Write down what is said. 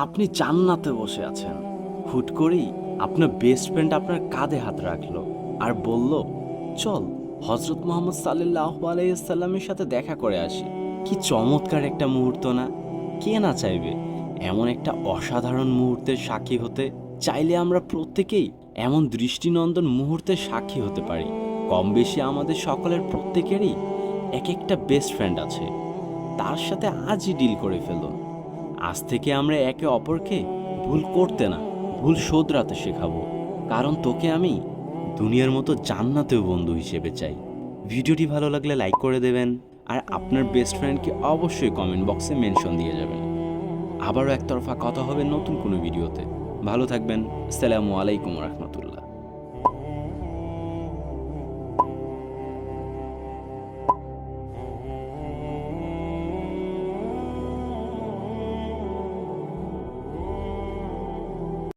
আপনি জান্নাতে বসে আছেন। হুট করেই আপনার বেস্ট ফ্রেন্ড আপনার কাঁধে হাত রাখল আর বলল, চল হজরত মোহাম্মদ সাল্লাহ আলাইসাল্লামের সাথে দেখা করে আসি। কি চমৎকার একটা মুহূর্ত না? কে না চাইবে? এমন একটা অসাধারণ মুহূর্তের সাক্ষী হতে। চাইলে আমরা প্রত্যেকেই এমন দৃষ্টিনন্দন মুহূর্তের সাক্ষী হতে পারি। কম বেশি আমাদের সকলের প্রত্যেকেরই এক একটা বেস্ট ফ্রেন্ড আছে। তার সাথে আজই ডিল করে ফেলুন। আজ থেকে আমরা একে অপরকে ভুল করতে না, ভুল শোধরাতে শেখাবো। কারণ তোকে আমি দুনিয়ার মতো জান্নাতেও বন্ধু হিসেবে চাই। ভিডিওটি ভালো লাগলে লাইক করে দেবেন আর আপনার বেস্ট ফ্রেন্ডকে অবশ্যই কমেন্ট বক্সে মেনশন দিয়ে যাবেন। আবারও একতরফা কথা হবে নতুন কোনো ভিডিওতে। ভালো থাকবেন। আসসালামু আলাইকুম রহমতুল্লাহ।